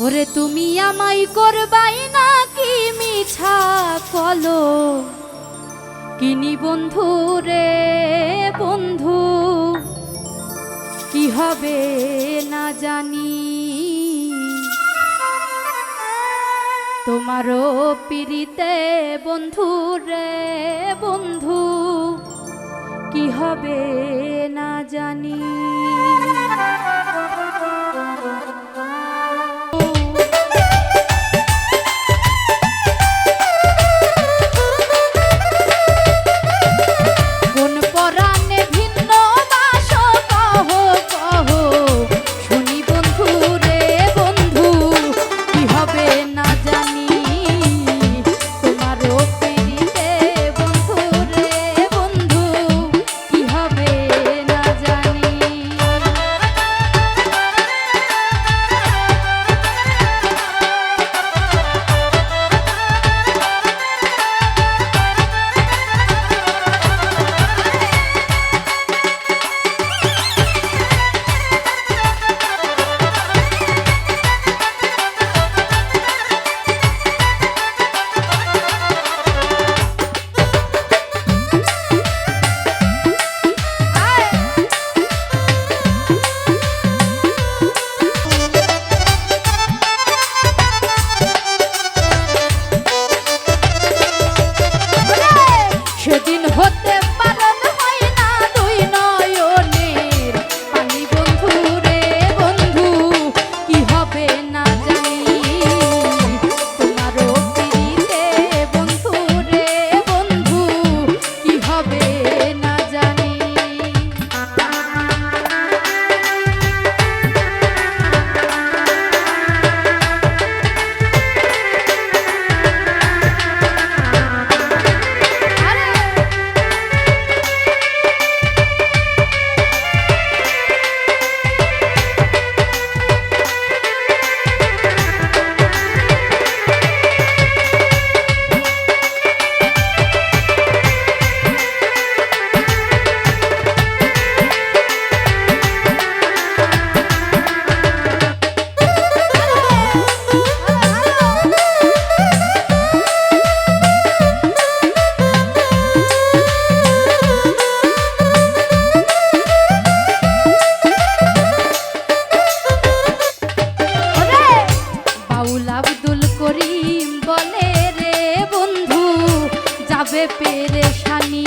ওরে তুমি আমাই করবাই না কি মিছা কলো? কিনি বন্ধু রে বন্ধু? কি হবে না জানি। তোমারও পিড়িতে বন্ধু রে বন্ধু, কি হবে না জানি। পেরেশানি।